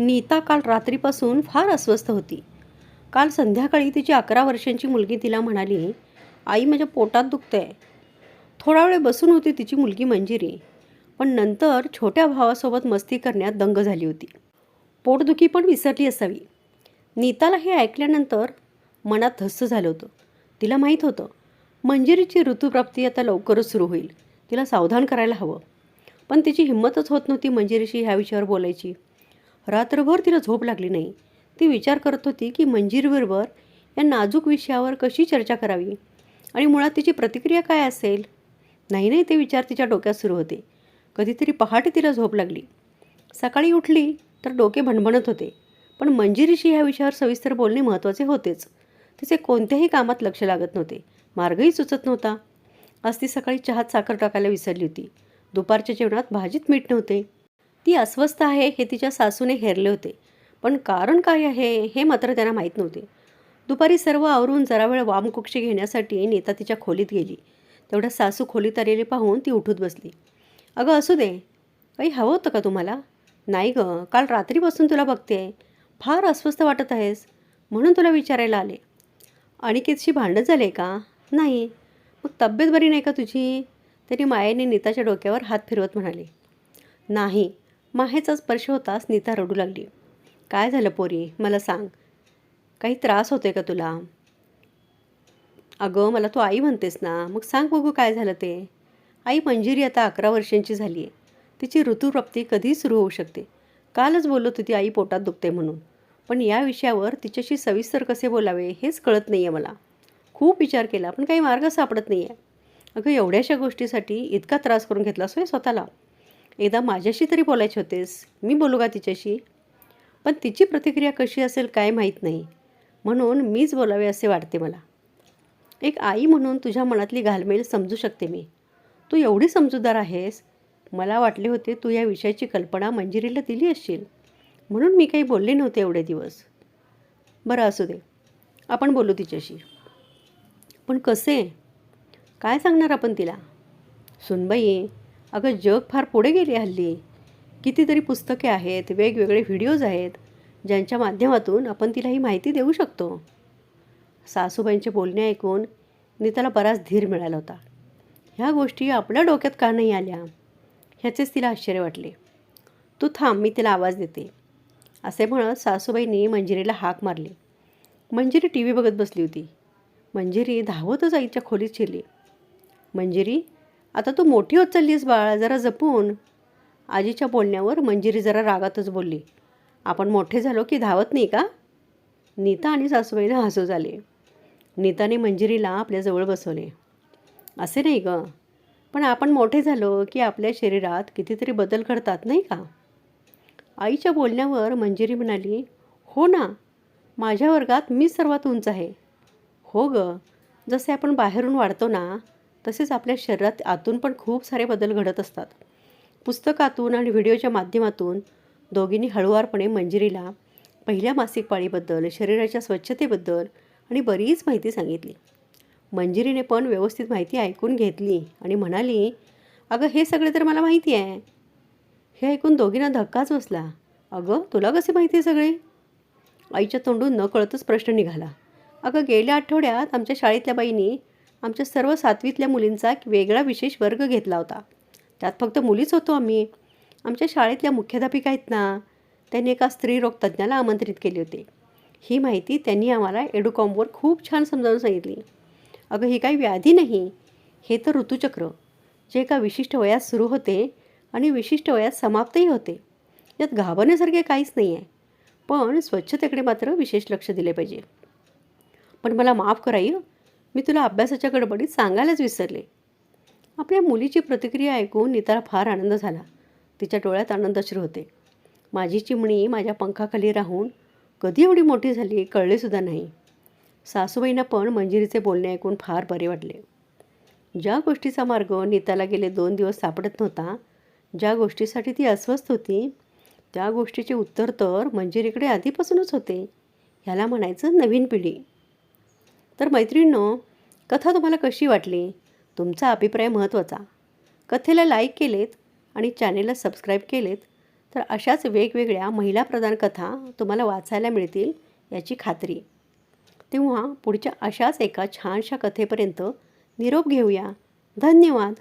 नीता काल रात्रीपासून फार अस्वस्थ होती. काल संध्याकाळी तिची अकरा वर्षांची मुलगी तिला म्हणाली आई माझ्या पोटात दुखतंय. थोडा वेळ बसून होती तिची मुलगी मंजिरी पण नंतर छोट्या भावासोबत मस्ती करण्यात दंग झाली होती. पोटदुखी पण विसरली असावी. नीताला हे ऐकल्यानंतर मनात धस्स झालं होतं. तिला माहीत होतं मंजिरीची ऋतुप्राप्ती आता लवकरच सुरू होईल. तिला सावधान करायला हवं. पण तिची हिंमतच होत नव्हती मंजिरीशी ह्या विषयावर बोलायची. रात्रभर तिला झोप लागली नाही. ती विचार करत होती की मंजिरीबरोबर या नाजूक विषयावर कशी चर्चा करावी आणि मुळात तिची प्रतिक्रिया काय असेल? नाही नाही ते विचार तिच्या डोक्यात सुरू होते. कधीतरी पहाटे तिला झोप लागली. सकाळी उठली तर डोके भणभणत होते पण मंजिरीशी ह्या विषयावर सविस्तर बोलणे महत्त्वाचे होतेच. तिचे कोणत्याही कामात लक्ष लागत नव्हते मार्गही सुचत नव्हता. आज ती सकाळी चहात साखर टाकायला विसरली होती. दुपारच्या जेवणात भाजीत मीठ नव्हते. ती अस्वस्थ आहे हे तिच्या सासूने हेरले होते. पण कारण काय आहे हे मात्र त्यांना माहीत नव्हते. दुपारी सर्व आवरून जरा वेळ वामकुक्षी घेण्यासाठी नेता तिच्या खोलीत गेली. तेवढ्या सासू खोलीत आलेली पाहून ती उठूत बसली. अगं असू दे. काही हवं होतं का तुम्हाला? नाही गं काल रात्रीपासून तुला बघते. फार अस्वस्थ वाटत आहेस. म्हणून तुला विचारायला आले. अनिकेतशी भांडण झाले का? नाही. मग तब्येत बरी नाही का तुझी? तरी मायेने नीताच्या डोक्यावर हात फिरवत म्हणाले. नाही. माहेचा स्पर्श होताच नीता रडू लागली. काय झालं पोरी? मला सांग. काही त्रास होते का तुला? अगं मला तू आई म्हणतेस ना. मग सांग बघू काय झालं ते. आई मंजिरी आता अकरा वर्षांची झाली आहे तिची ऋतुप्राप्ती कधी सुरू होऊ शकते. कालच बोलत होती आई पोटात दुखते म्हणून. पण या विषयावर तिच्याशी सविस्तर कसे बोलावे हेच कळत नाही आहे मला. खूप विचार केला पण काही मार्ग सापडत नाही आहे अगं एवढ्याशा गोष्टीसाठी इतका त्रास करून घेतला सोय स्वतःला? एकदा माझ्याशी तरी बोलायचे होतेस. मी बोलू का तिच्याशी? पण तिची प्रतिक्रिया कशी असेल काय माहीत नाही. म्हणून मीच बोलावे असे वाटते मला. एक आई म्हणून तुझ्या मनातली घालमेल समजू शकते मी. तू एवढी समजूतदार आहेस. मला वाटले होते तू या विषयाची कल्पना मंजिरीला दिली असशील. म्हणून मी काही बोलले नव्हते एवढे दिवस. बरं असू दे. आपण बोलू तिच्याशी. पण कसे? काय सांगणार आपण तिला? सुनबाई अगं जग फार पुढे गेले हल्ली. कितीतरी पुस्तके आहेत वेगवेगळे व्हिडिओज आहेत ज्यांच्या माध्यमातून आपण तिला ही माहिती देऊ शकतो. सासूबाईंचे बोलणे ऐकून नीताला बराच धीर मिळाला होता. ह्या गोष्टी आपल्या डोक्यात का नाही आल्या? ह्याचेच तिला आश्चर्य वाटले. तू थांब मी तिला आवाज देते. असे म्हणत सासूबाईंनी मंजिरीला हाक मारली. मंजिरी टी व्ही बघत बसली होती. मंजिरी धावतच आईच्या खोलीत शिरली. मंजिरी आता तू मोठी होत चाललीस बाळा जरा जपून. आजीच्या बोलण्यावर मंजिरी जरा रागातच बोलली. आपण मोठे झालो की धावत नाही का? नीता आणि सासूबाईला हसू झाले. नीताने मंजिरीला आपल्याजवळ बसवले. असे नाही गं. पण आपण मोठे झालो की आपल्या शरीरात कितीतरी बदल घडतात नाही का? आईच्या बोलण्यावर मंजिरी म्हणाली हो ना माझ्या वर्गात मी सर्वात उंच आहे. हो ग. जसे आपण बाहेरून वाढतो ना तसेच आपल्या शरीरात आतून पण खूप सारे बदल घडत असतात. पुस्तकातून आणि व्हिडिओच्या माध्यमातून दोघींनी हळुवारपणे मंजिरीला पहिल्या मासिक पाळीबद्दल शरीराच्या स्वच्छतेबद्दल आणि बरीच माहिती सांगितली. मंजिरीने पण व्यवस्थित माहिती ऐकून घेतली आणि म्हणाली अगं हे सगळे तर मला माहिती आहे. हे ऐकून दोघींना धक्काच बसला. अगं तुला कसे माहिती आहे सगळे? आईच्या तोंडून न कळतच प्रश्न निघाला. अगं गेल्या आठवड्यात आमच्या शाळेतल्या बाईंनी आमच्या सर्व सातवीतल्या मुलींचा एक वेगळा विशेष वर्ग घेतला होता. त्यात फक्त मुलीच होतो आम्ही. आमच्या शाळेतल्या मुख्याध्यापिका आहेत ना त्यांनी एका स्त्रीरोग तज्ज्ञाला आमंत्रित केले होते. ही माहिती त्यांनी आम्हाला एडुकॉमवर खूप छान समजावून सांगितली. अगं ही काही व्याधी नाही. हे तर ऋतुचक्र. जे एका विशिष्ट वयात सुरू होते आणि विशिष्ट वयात समाप्तही होते. यात घाबरण्यासारखे काहीच नाही आहे. पण स्वच्छतेकडे मात्र विशेष लक्ष दिले पाहिजे. पण मला माफ कराई मी तुला अभ्यासाच्या गडबडीत सांगायलाच विसरले. आपल्या मुलीची प्रतिक्रिया ऐकून नीताला फार आनंद झाला. तिच्या डोळ्यात आनंदश्रू होते. माझी चिमणी माझ्या पंखाखाली राहून कधी एवढी मोठी झाली कळलेसुद्धा नाही. सासूबाईंना पण मंजिरीचे बोलणे ऐकून फार बरे वाटले. ज्या गोष्टीचा मार्ग नीताला गेले दोन दिवस सापडत नव्हता ज्या गोष्टीसाठी ती अस्वस्थ होती त्या गोष्टीचे उत्तर तर मंजिरीकडे आधीपासूनच होते ह्याला म्हणायचं नवीन पिढी. तर मैत्रिणींनो कथा तुम्हाला कशी वाटली? तुमचा अभिप्राय महत्त्वाचा. कथेला लाईक केलेत आणि चॅनेलला सबस्क्राईब केलेत तर अशाच वेगवेगळ्या महिलाप्रधान कथा तुम्हाला वाचायला मिळतील याची खात्री. तेव्हा पुढच्या अशाच एका छानशा कथेपर्यंत निरोप घेऊया. धन्यवाद!